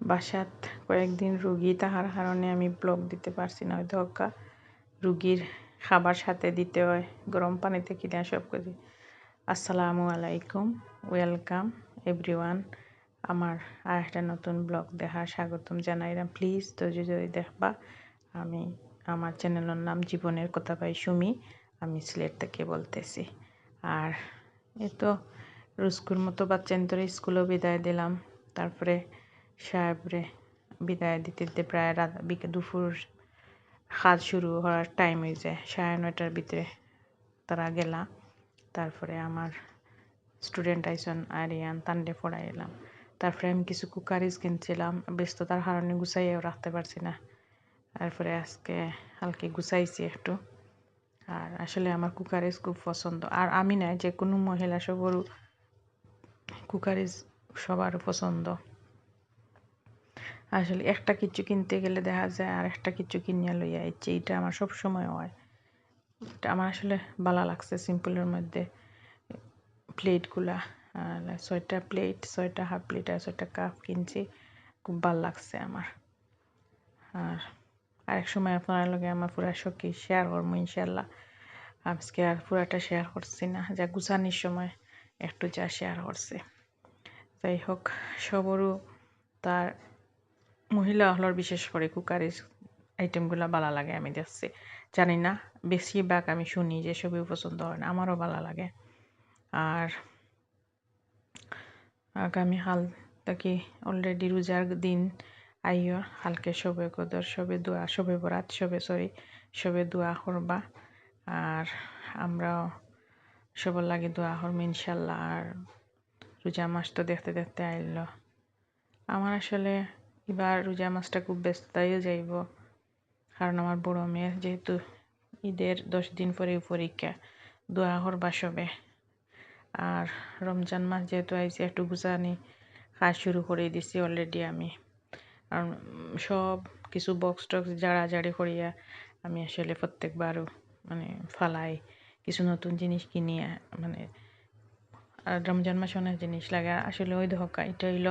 বাসাত কয়েকদিন রুগী তাহার কারণে আমি ব্লগ দিতে পারছি না। হয়তো রুগীর খাবার সাথে দিতে হয়, গরম পানিতে কিনে সব কিছু। আসসালামু আলাইকুম ওয়েলকাম এভরিওয়ান আমার আর একটা নতুন ব্লগ দেখার স্বাগতম জানাইলাম প্লিজ ধৈর্য যদি দেখবা। আমি, আমার চ্যানেলের নাম জীবনের কথা পাই সুমি। আমি সিলেট থেকে বলতেছি। আর এ তো রুস্কুর মতো বাচ্চান্তরে স্কুলেও বিদায় দিলাম। তারপরে সাহেবরে বিদায় দিতে দিতে প্রায় রাত দুপুর কাজ শুরু হওয়ার টাইম হয়ে যায়। সাড়ে নয়টার ভিতরে তারা গেলা তারপরে আমার স্টুডেন্ট আইসন আরিয়ান, তান্ডে পড়াই এলাম। তারপরে আমি কিছু কুকারিজ কিনছিলাম ব্যস্ততার কারণে গুছাইয়েও রাখতে পারছি না। তারপরে আজকে হালকে গুছাইছি একটু। আর আসলে আমার কুকারিজ খুব পছন্দ। আর আমি না, যে কোনো মহিলা সবরও কুকারিজ সবার পছন্দ। আসলে একটা কিছু কিনতে গেলে দেখা যায় আর একটা কিছু কিনিয়া লইয়া আইছে এটা আমার সব সময় হয়। এটা আমার আসলে ভালো লাগছে সিম্পলের মধ্যে। প্লেটগুলা ছয়টা প্লেট, ছয়টা হাফ প্লেট আর ছয়টা কাপ কিনছি, খুব ভালো লাগছে আমার। আর আরেক সময় আপনার লগে আমার পুরা শখি শেয়ার করব ইনশাল্লাহ আজকে আর পুরাটা শেয়ার করছি না, যা গুছানির সময় একটু যা শেয়ার করছি। যাই হোক সবরও তার মহিলা হলর বিশেষ করে কুকারের আইটেমগুলো ভালো লাগে আমি দেখছি। জানি না, বেশিরভাগ আমি শুনি যে সবই পছন্দ হয় না, আমারও ভালো লাগে। আর আগামী হাল থেকে অলরেডি রোজার দিন, আইয়, হালকে সবে কদর সবে দোয়া সবে বরাত সবে সরি সবে দোয়া করবা। আর আমরাও সবার লাগে দোয়া করব ইনশাল্লাহ। আর রোজা মাস তো দেখতে দেখতে আইল। আমার আসলে এবার রোজা মাসটা খুব ব্যস্ততাইও যাইব। কারণ আমার বড় মেয়ের যেহেতু ঈদের দশ দিন পরে পরীক্ষা, দোয়া করবা সবে আর রমজান মাস যেহেতু আইসি একটু গুছানি কাজ শুরু করে দিছি অলরেডি আমি। কারণ সব কিছু বক্স টক্স জাড়াজাড়ি করিয়া আমি আসলে প্রত্যেকবারও মানে ফালাই, কিছু নতুন জিনিস কিনিয়া মানে আর রমজান মাসে অনেক জিনিস লাগে। আসলে ওই ধোকা, এটা হইল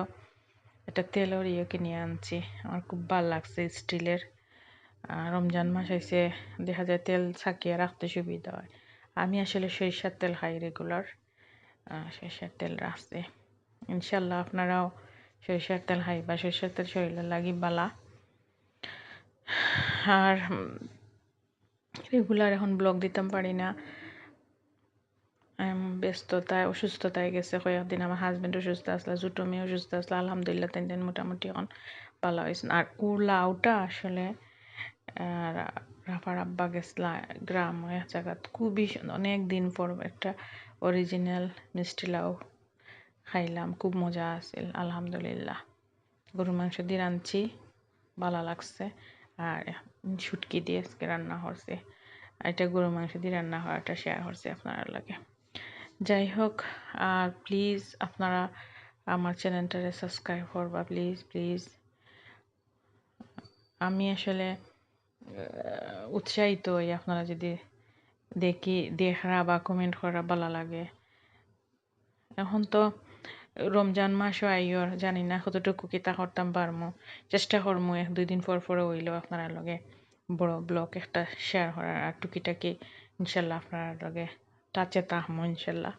এটা তেলের ইয়ে কিনে আনছি। আমার খুব ভালো লাগছে স্টিলের। রমজান মাস এসে দেখা যায় তেল ছাকিয়ে রাখতে সুবিধা হয়। আমি আসলে সরিষার তেল খাই রেগুলার সরিষার তেল রাখছি। ইনশাল্লাহ আপনারাও সরিষার তেল খাই বা সরিষার তেল শরীরের লাগি বালা। আর রেগুলার এখন ব্লগ দিতাম পারি না। ব্যস্ততায়, অসুস্থতায় গেছে, কয়েকদিন আমার হাজব্যান্ড অসুস্থ আসলে জুটো মেয়ে অসুস্থ আসলে আলহামদুলিল্লাহ তিন দিন মোটামুটি এখন ভালো হয়েছে। আর ও লাউটা আসলে রাফার আব্বা গেছলা গ্রাম এক জায়গাত খুবই অনেক দিন পর একটা অরিজিনাল মিষ্টি লাউ খাইলাম, খুব মজা আছিল, আলহামদুলিল্লাহ। গরু মাংস দিয়ে রাঁধছি, ভালো লাগছে। আর শুটকি দিয়ে আজকে রান্না করছে। এটা গরু মাংস দিয়ে রান্না হওয়াটা শেয়ার করছে আপনার লাগে। যাই হোক, আর প্লিজ আপনারা আমার চ্যানেলটারে সাবস্ক্রাইব করবা প্লিজ প্লিজ আমি আসলে উৎসাহিত হই আপনারা যদি দেখি দেখা বা কমেন্ট করা ভালো লাগে। এখন তো রমজান মাসও আইয়র জানি না কতটুকু কিতা করতাম পারমো। চেষ্টা করমু, এক দুই দিন পর পরে হইলেও আপনারা লগে বড় ব্লগ একটা শেয়ার করার, আর টুকিটাকি ইনশাল্লাহ আপনার লগে টাচে তাহমো ইনশাল্লাহ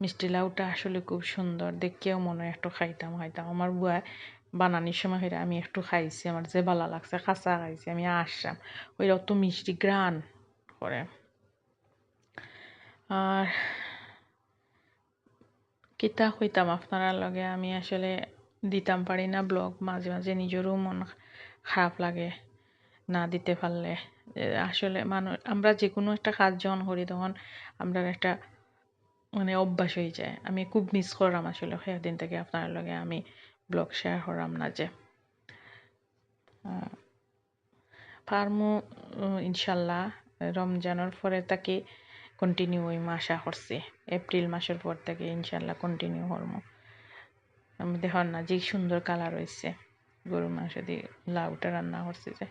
মিষ্টি লাউটা আসলে খুব সুন্দর। দেখেও মনে হয় একটু খাইতাম খাইতাম আমার বুয়া বানানির সময় হইলে আমি একটু খাইছি। আমার যে ভালো লাগছে কাঁচা খাইছি, আমি আসলাম। ওই অত মিষ্টি গ্রান করে। আর কিতা হইতাম আপনারা লগে? আমি আসলে দিতাম পারি না ব্লগ। মাঝে মাঝে নিজেরও মন খারাপ লাগে। না দিতে পারলে আসলে মানুষ আমরা যে কোনো একটা কাজ যখন করি তখন আমরা একটা মানে অভ্যাস হয়ে যায়। আমি খুব মিস করলাম আসলে সেদিন থেকে আপনার লগে, আমি ব্লগ শেয়ার করাম না যে। পারমু ইনশাল্লাহ, রমজানের পরে তাকে কন্টিনিউ ওই আশা করছি। এপ্রিল মাসের পর থেকে ইনশাল্লাহ কন্টিনিউ করব আমি না যে সুন্দর কালার হয়েছে গরু মাংস দিয়ে লাউটা রান্না করছে যে।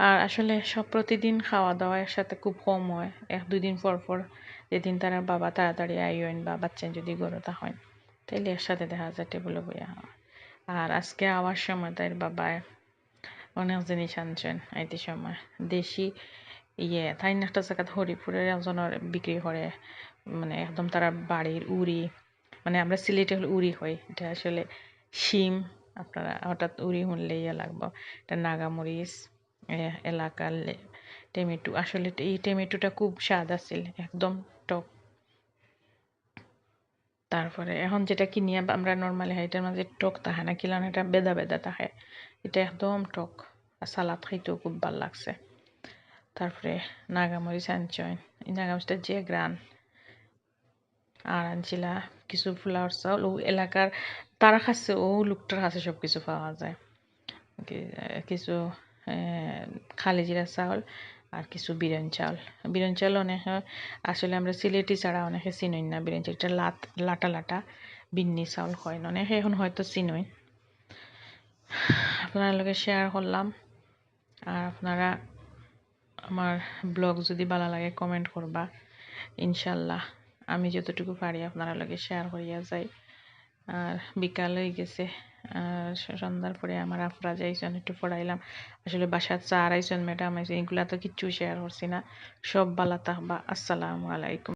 আর আসলে সব প্রতিদিন খাওয়া দাওয়া একসাথে খুব কম হয়। এক, দুই দিন পর পর যেদিন তারা বাবা তাড়াতাড়ি আইন বা বাচ্চা যদি গরুটা হয়, তাইলে একসাথে দেখা যায় টেবিলে বইয়া আর আজকে আওয়ার সময় তাই বাবায় অনেক জিনিস আনছেন আইতে সময়। দেশি ইয়ে তাই একটা জায়গাত হরিপুরের একজনের বিক্রি করে মানে একদম তারা বাড়ির উড়ি মানে আমরা সিলেটে হলে উড়ি হই। এটা আসলে শিম, আপনারা হঠাৎ উড়ি শুনলে ইয়ে লাগবো। এটা নাগামরিচ এলাকার টমেটো। আসলে এই টমেটোটা খুব স্বাদ আছিল, একদম টক। তারপরে এখন যেটা কিনি আমরা নর্মালি হয়, এটার মাঝে টক থাকে না কিলান এটা বেদা বেদা থাকে এটা একদম টক, আর সালাদ খাইতেও খুব ভালো লাগছে। তারপরে নাগামরিচ আনছয় এই নাগামরিচটা যে গ্রান। আর আনছিলা কিছু ফ্লাওয়ার চাউল। ও এলাকার, তারা খাচ্ছে, ও লোকটার কাছে সব কিছু পাওয়া যায়। কিছু খালি জিরা চাউল আর কিছু বিরিয়ানি চাউল। বিরিয়ানি চাউল অনেকে, আসলে আমরা সিলেটি ছাড়া অনেকে চিনই না বিরিয়ানি চাউলটা লাট লাটা লাটা বিন্নি চাউল হয় অনেকে এখন হয়তো চিনই। আপনার লগে শেয়ার করলাম। আর আপনারা আমার ব্লগ যদি ভালো লাগে কমেন্ট করবা। ইনশাল্লাহ। আমি যতটুকু পারি আপনারা লগে শেয়ার করিয়া যাই। আর বিকাল হয়ে গেছে। আর সন্ধ্যার পরে আমার আফরা যাইছেন একটু পড়াইলাম। আসলে বাসার চা আড়াইছেন ম্যাডাম এগুলা তো কিচ্ছু শেয়ার করছি না। সব বালা তাহবা। আসসালামু আলাইকুম।